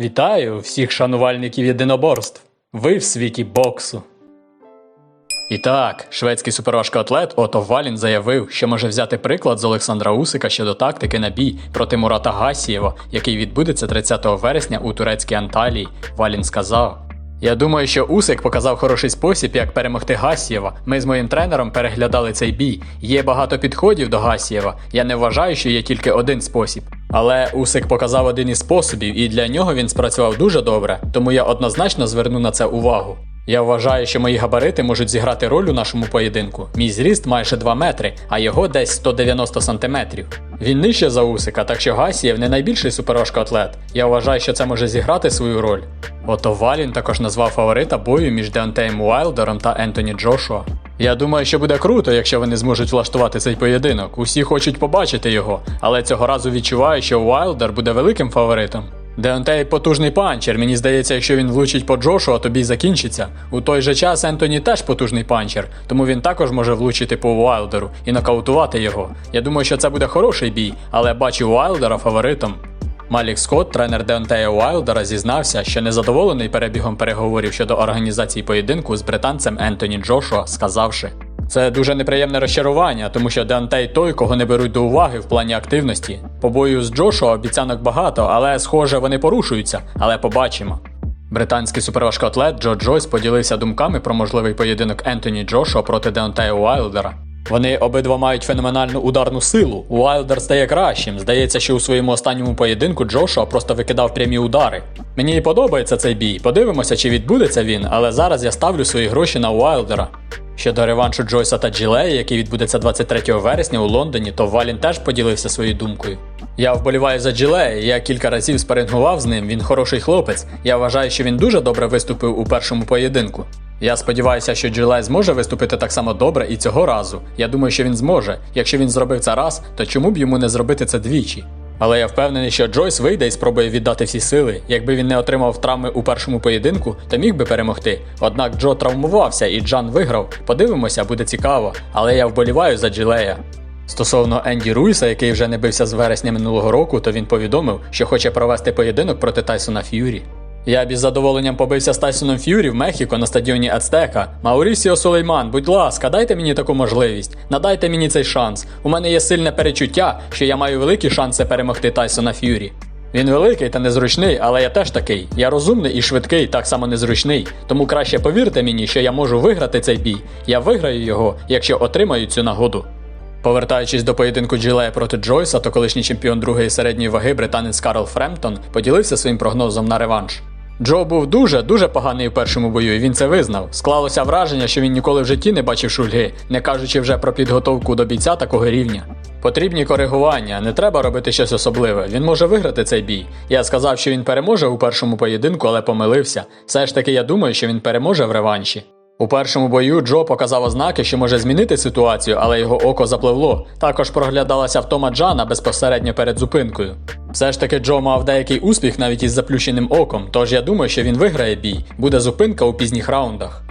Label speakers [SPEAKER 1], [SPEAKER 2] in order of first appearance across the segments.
[SPEAKER 1] Вітаю всіх шанувальників єдиноборств. Ви в світі боксу. І так, шведський суперважкоатлет Ото Валін заявив, що може взяти приклад з Олександра Усика щодо тактики на бій проти Мурата Гасієва, який відбудеться 30 вересня у турецькій Анталії. Валін сказав. Я думаю, що Усик показав хороший спосіб, як перемогти Гасієва. Ми з моїм тренером переглядали цей бій. Є багато підходів до Гасієва. Я не вважаю, що є тільки один спосіб. Але Усик показав один із способів, і для нього він спрацював дуже добре, тому я однозначно зверну на це увагу. Я вважаю, що мої габарити можуть зіграти роль у нашому поєдинку. Мій зріст майже 2 метри, а його десь 190 сантиметрів. Він нижче за Усика, так що Гасієв не найбільший суперважкоатлет. Я вважаю, що це може зіграти свою роль. Ото Валін також назвав фаворита бою між Деонтеєм Уайлдером та Ентоні Джошуа. Я думаю, що буде круто, якщо вони зможуть влаштувати цей поєдинок. Усі хочуть побачити його, але цього разу відчуваю, що Уайлдер буде великим фаворитом. Деонтей потужний панчер. Мені здається, якщо він влучить по Джошуа, то бій закінчиться. У той же час Ентоні теж потужний панчер, тому він також може влучити по Уайлдеру і нокаутувати його. Я думаю, що це буде хороший бій, але бачу Уайлдера фаворитом. Малік Скотт, тренер Деонтея Уайлдера, зізнався, що незадоволений перебігом переговорів щодо організації поєдинку з британцем Ентоні Джошуа, сказавши. Це дуже неприємне розчарування, тому що Деонтей той, кого не беруть до уваги в плані активності. По бою з Джошуа обіцянок багато, але схоже вони порушуються, але побачимо. Британський суперважкоатлет Джо Джойс поділився думками про можливий поєдинок Ентоні Джошуа проти Деонтея Уайлдера. Вони обидва мають феноменальну ударну силу. Уайлдер стає кращим. Здається, що у своєму останньому поєдинку Джошуа просто викидав прямі удари. Мені і подобається цей бій. Подивимося, чи відбудеться він, але зараз я ставлю свої гроші на Уайлдера. Щодо реваншу Джойса та Джилея, який відбудеться 23 вересня у Лондоні, то Валін теж поділився своєю думкою. Я вболіваю за Джилея, я кілька разів спарингував з ним, він хороший хлопець. Я вважаю, що він дуже добре виступив у першому поєдинку. Я сподіваюся, що Джилей зможе виступити так само добре і цього разу. Я думаю, що він зможе. Якщо він зробив це раз, то чому б йому не зробити це двічі? Але я впевнений, що Джойс вийде і спробує віддати всі сили. Якби він не отримав травми у першому поєдинку, то міг би перемогти. Однак Джо травмувався і Джан виграв. Подивимося, буде цікаво. Але я вболіваю за Джилея. Стосовно Енді Руїса, який вже не бився з вересня минулого року, то він повідомив, що хоче провести поєдинок проти Тайсона Ф'юрі. Я б із задоволенням побився з Тайсоном Ф'юрі в Мехіко на стадіоні Ацтека. Маурісіо Сулейман, будь ласка, дайте мені таку можливість. Надайте мені цей шанс. У мене є сильне перечуття, що я маю великі шанси перемогти Тайсона Ф'юрі. Він великий та незручний, але я теж такий. Я розумний і швидкий, так само незручний. Тому краще повірте мені, що я можу виграти цей бій. Я виграю його, якщо отримаю цю нагоду. Повертаючись до поєдинку Джилея проти Джойса, то колишній чемпіон другої середньої ваги британець Карл Фремптон поділився своїм прогнозом на реванш. Джо був дуже дуже поганий у першому бою, і він це визнав. Склалося враження, що він ніколи в житті не бачив шульги, не кажучи вже про підготовку до бійця такого рівня. Потрібні коригування, не треба робити щось особливе. Він може виграти цей бій. Я сказав, що він переможе у першому поєдинку, але помилився. Все ж таки, я думаю, що він переможе в реванші. У першому бою Джо показав ознаки, що може змінити ситуацію, але його око запливло. Також проглядалася втома Джана безпосередньо перед зупинкою. Все ж таки, Джо мав деякий успіх навіть із заплющеним оком, тож я думаю, що він виграє бій. Буде зупинка у пізніх раундах.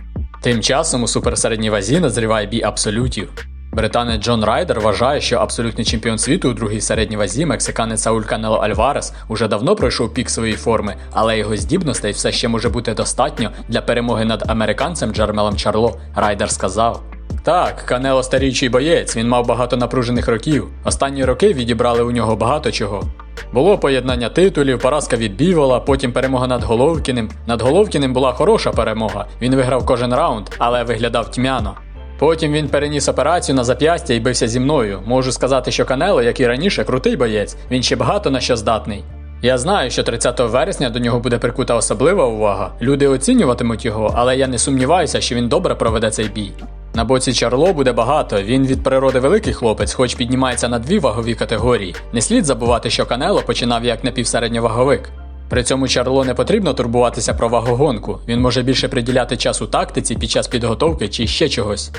[SPEAKER 1] Тим часом у суперсередній вазі назріває бій абсолютів. Британець Джон Райдер вважає, що абсолютний чемпіон світу у другій середній вазі, мексиканець Сауль Канело Альварес, уже давно пройшов пік своєї форми, але його здібностей все ще може бути достатньо для перемоги над американцем Джермелом Чарло. Райдер сказав. Так, Канело старічий боєць, він мав багато напружених років. Останні роки відібрали у нього багато чого. Було поєднання титулів, поразка від Бівола, потім перемога над Головкіним. Над Головкіним була хороша перемога. Він виграв кожен раунд, але виглядав тьмяно. Потім він переніс операцію на зап'ястя і бився зі мною. Можу сказати, що Канело, як і раніше, крутий боєць, він ще багато на що здатний. Я знаю, що 30 вересня до нього буде прикута особлива увага. Люди оцінюватимуть його, але я не сумніваюся, що він добре проведе цей бій. На боці Чарло буде багато. Він від природи великий хлопець, хоч піднімається на дві вагові категорії. Не слід забувати, що Канело починав як напівсередньоваговик. При цьому Чарло не потрібно турбуватися про вагогонку. Він може більше приділяти часу тактиці під час підготовки чи ще чогось.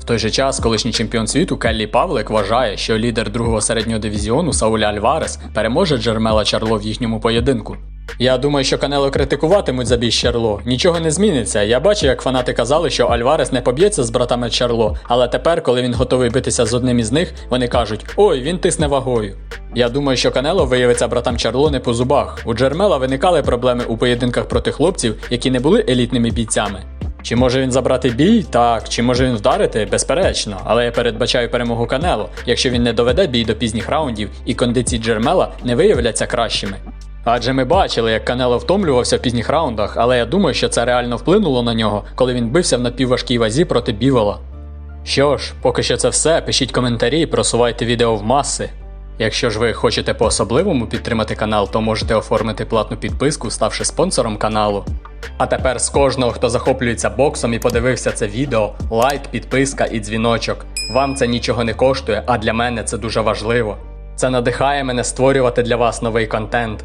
[SPEAKER 1] В той же час колишній чемпіон світу Келлі Павлик вважає, що лідер другого середнього дивізіону Сауля Альварес переможе Джермела Чарло в їхньому поєдинку. Я думаю, що Канело критикуватимуть за бій Чарло. Нічого не зміниться. Я бачу, як фанати казали, що Альварес не поб'ється з братами Чарло, але тепер, коли він готовий битися з одним із них, вони кажуть: ой, він тисне вагою. Я думаю, що Канело виявиться братам Чарло не по зубах. У Джермела виникали проблеми у поєдинках проти хлопців, які не були елітними бійцями. Чи може він забрати бій? Так. Чи може він вдарити? Безперечно. Але я передбачаю перемогу Канело, якщо він не доведе бій до пізніх раундів і кондиції Джермела не виявляться кращими. Адже ми бачили, як Канело втомлювався в пізніх раундах, але я думаю, що це реально вплинуло на нього, коли він бився в напівважкій вазі проти Бівола. Що ж, поки що це все. Пишіть коментарі і просувайте відео в маси. Якщо ж ви хочете по-особливому підтримати канал, то можете оформити платну підписку, ставши спонсором каналу. А тепер з кожного, хто захоплюється боксом і подивився це відео, лайк, підписка і дзвіночок. Вам це нічого не коштує, а для мене це дуже важливо. Це надихає мене створювати для вас новий контент.